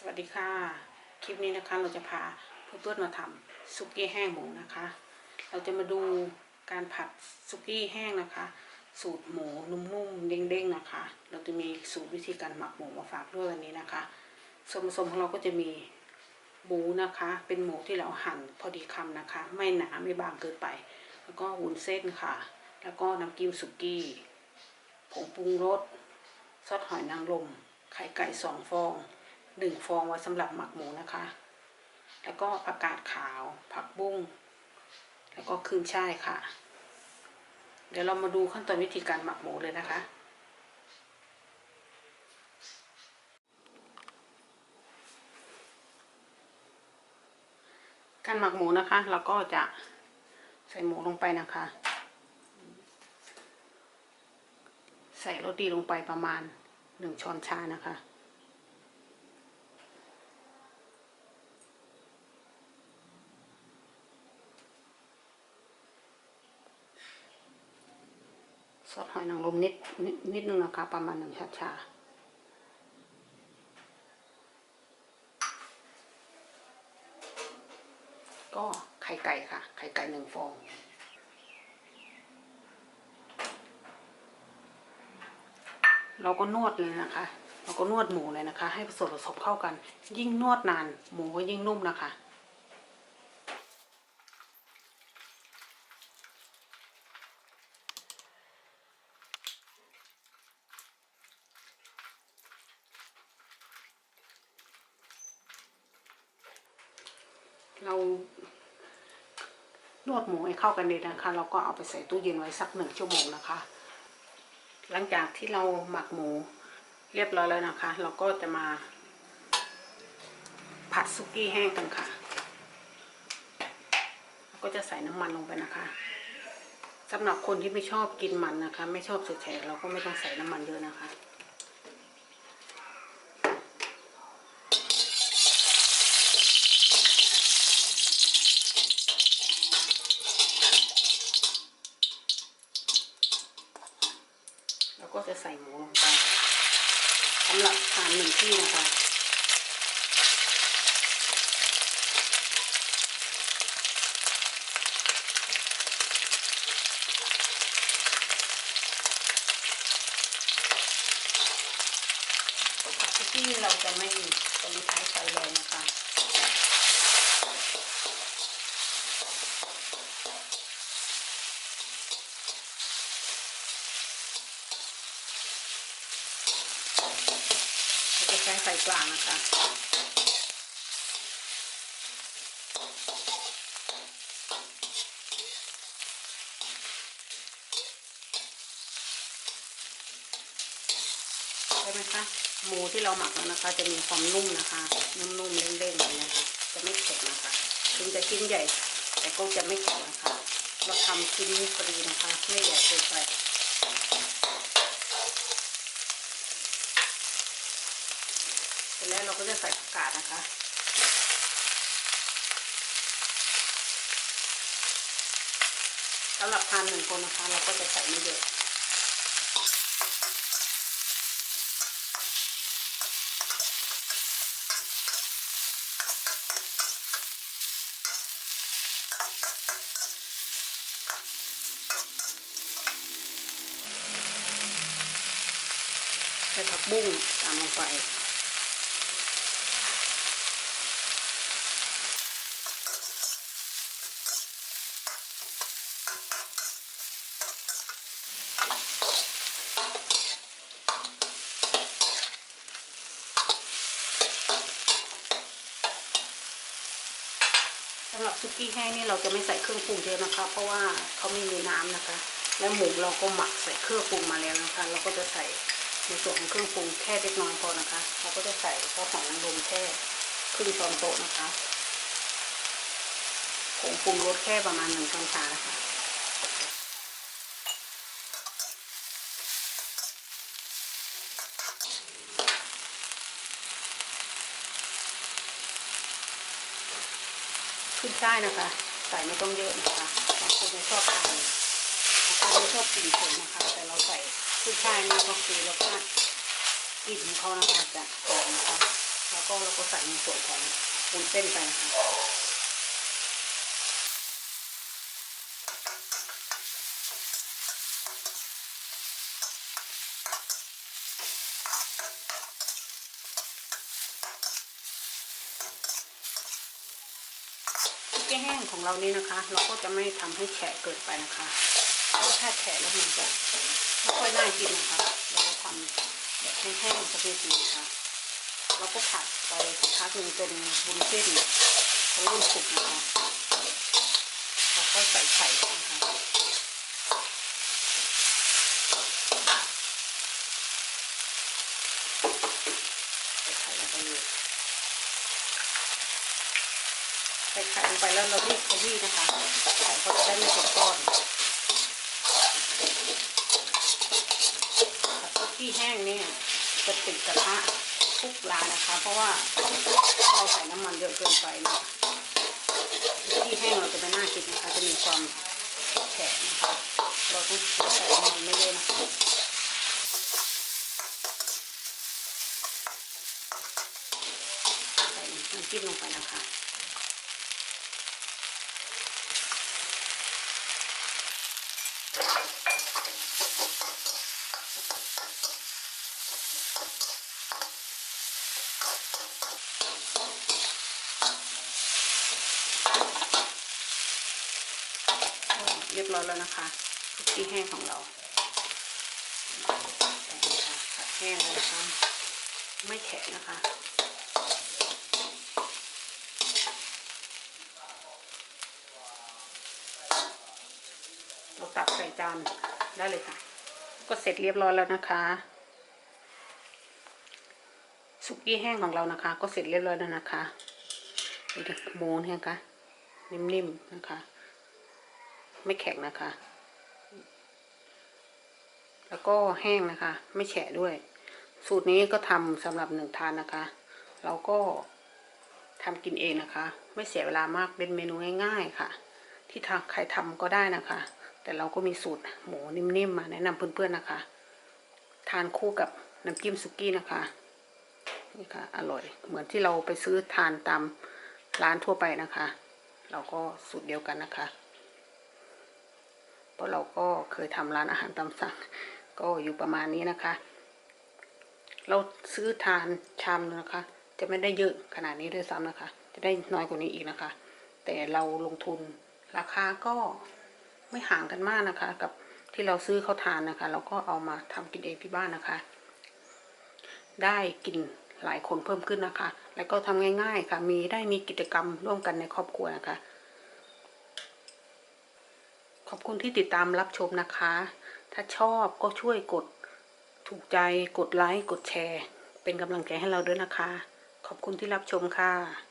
สวัสดีค่ะ คลิปนี้นะคะเราจะพาเพื่อนๆมาทำซุกี้แห้งหมูนะคะ เราจะมาดูการผัดซุกี้แห้งนะคะ สูตรหมูนุ่มๆเด้งๆนะคะ เราจะมีสูตรวิธีการหมักหมูมาฝากด้วยวันนี้นะคะส่วนผสมของเราก็จะมี หมูนะคะ เป็นหมูที่เราหั่นพอดีคำนะคะ ไม่หนาไม่บางเกินไป แล้วก็วุ้นเส้นค่ะ แล้วก็น้ำกิ้มสุกี้ผงปรุงรสซอสหอยนางรมไข่ไก่สองฟองหนึ่งฟองไว้สำหรับหมักหมูนะคะ แล้วก็ผักกาดขาว ผักบุ้ง แล้วก็ขึ้นช่ายค่ะ เดี๋ยวเรามาดูขั้นตอนวิธีการหมักหมูเลยนะคะ การหมักหมูนะคะ เราก็จะใส่หมูลงไปนะคะ ใส่รสดีลงไปประมาณหนึ่งช้อนชานะคะซอสหอยนางรมนิดนิดนิดนึงนะคะ ประมาณหนึ่งชาชา ก็ไข่ไก่ค่ะ ไข่ไก่หนึ่งฟอง เราก็นวดเลยนะคะ เราก็นวดหมูเลยนะคะ ให้ส่วนผสมเข้ากัน ยิ่งนวดนาน หมูก็ยิ่งนุ่มนะคะเรา นวดหมูให้เข้ากันดีนะคะ เราก็เอาไปใส่ตู้เย็นไว้สักหนึ่งชั่วโมงนะคะ หลังจากที่เราหมักหมูเรียบร้อยแล้วนะคะ เราก็จะมา ผัดซุกี้แห้งกันค่ะเราก็จะใส่น้ำมันลงไปนะคะสำหรับคนที่ไม่ชอบกินมันนะคะ ไม่ชอบเฉยๆเราก็ไม่ต้องใส่น้ำมันเยอะนะคะ แล้วก็จะใส่หมูลงไปสำหรับทานหนึ่งที่นะคะที่เราจะไม่จะไม่ใช้ไฟแรงนะคะ ใช้ไฟกลางนะคะใช่ไหมคะหมูที่เราหมักแล้วนะคะ จะมีความนุ่มนะคะ นุ่มๆเด้งๆเลยนะคะ จะไม่แข็งนะคะถึงจะชิ้นใหญ่ แต่ก็จะไม่แข็งนะคะ เราทำชิ้นพอดีนะคะ ไม่ใหญ่เกินไป เสร็จแล้วเราก็จะใส่ผักกาดนะคะสำหรับทานหนึ่งคนนะคะ เราก็จะใส่ไม่เยอะใส่ผักบุ้งตามลงไปำหรับซุกี้แห้งนี่เราจะไม่ใส่เครื่องปรุงเยอะนะคะ เพราะว่าเขาไม่มีน้ำนะคะ และหมูเราก็หมักใส่เครื่องปรุงมาแล้วนะคะ เราก็จะใส่ในส่วนของเครื่องปรุงแค่เล็กน้อยพอนะคะ เราก็จะใส่ซอสหอยนางรมแค่ครึ่งช้อนโต๊ะนะคะผงปรุงรสแค่ประมาณหนึ่งช้อนชานะคะ ขึ้นช่ายนะคะ ใส่ไม่ต้องเยอะนะคะบางคนไม่ชอบทานบางคนไม่ชอบกลิ่นเผ็ดนะคะ แต่เราใส่ขึ้นช่ายนี่ก็คือรสชาติกลิ่นของเขานะคะจะหอมนะคะ แล้วก็เราก็ใส่ในส่วนของบุนเส้นไปนะคะ แห้งของเรานี่นะคะ เราก็จะไม่ทำให้แฉะเกินไปนะคะเพราะถ้าแฉะแล้วมันจะไม่ค่อยน่ากินนะคะเราก็ทำแบบแห้งๆสักนิดนึงนะคะเราก็ผัดไปสักพักหนึ่งจนบุญเส้นเริ่มสุกนะคะเราก็ใส่ไข่นะคะใส่ไข่ลงไปเลย ใส่ ไข่ลงไปแล้วเรารีบขยี้นะคะไข่ก็จะได้ไม่ตกก้อนคุกี้แห้งเนี่ยจะติดกระทะทุกร้านนะคะ เพราะว่าเราใส่น้ำมันเยอะเกินไปนะซุกี้แห้งเราจะไม่น่ากินนะคะจะมีความแฉะนะคะเราต้องใส่น้ำมันไม่เยอะนะคะใส่น้ำจิ้มลงไปนะคะ เรียบร้อยแล้วนะคะคุกกี้แห้งของเราผัดแห้งแล้วนะคะไม่แข็งนะคะเราตักใส่จานได้เลยค่ะ ก็เสร็จเรียบร้อยแล้วนะคะสุกี้แห้งของเรานะคะ ก็เสร็จเรียบร้อยแล้วนะคะดูดิหมูเนี่ยค่ะนิ่มๆนะคะ ไม่แข็งนะคะ แล้วก็แห้งนะคะ ไม่แฉะด้วย สูตรนี้ก็ทำสำหรับหนึ่งทานนะคะ เราก็ทำกินเองนะคะ ไม่เสียเวลามากเป็นเมนูง่าย ๆค่ะ ที่ทางใครทำก็ได้นะคะ แต่เราก็มีสูตรหมูนิ่มๆมาแนะนำเพื่อนๆนะคะ ทานคู่กับน้ำจิ้มสุกี้นะคะนี่ค่ะอร่อยเหมือนที่เราไปซื้อทานตามร้านทั่วไปนะคะ เราก็สูตรเดียวกันนะคะ เพราะเราก็เคยทำร้านอาหารตามสั่ง ก็อยู่ประมาณนี้นะคะ เราซื้อทานชามนะคะ จะไม่ได้เยอะขนาดนี้ด้วยซ้ำนะคะ จะได้น้อยกว่านี้อีกนะคะ แต่เราลงทุนราคาก็ไม่ห่างกันมากนะคะ กับที่เราซื้อเขาทานนะคะเราก็เอามาทำกินเองที่บ้านนะคะ ได้กินหลายคนเพิ่มขึ้นนะคะ แล้วก็ทำง่าย ๆ ค่ะ มีได้มีกิจกรรมร่วมกันในครอบครัวนะคะ ขอบคุณที่ติดตามรับชมนะคะ ถ้าชอบก็ช่วยกดถูกใจกดไลค์กดแชร์ เป็นกำลังใจให้เราด้วยนะคะ ขอบคุณที่รับชมค่ะ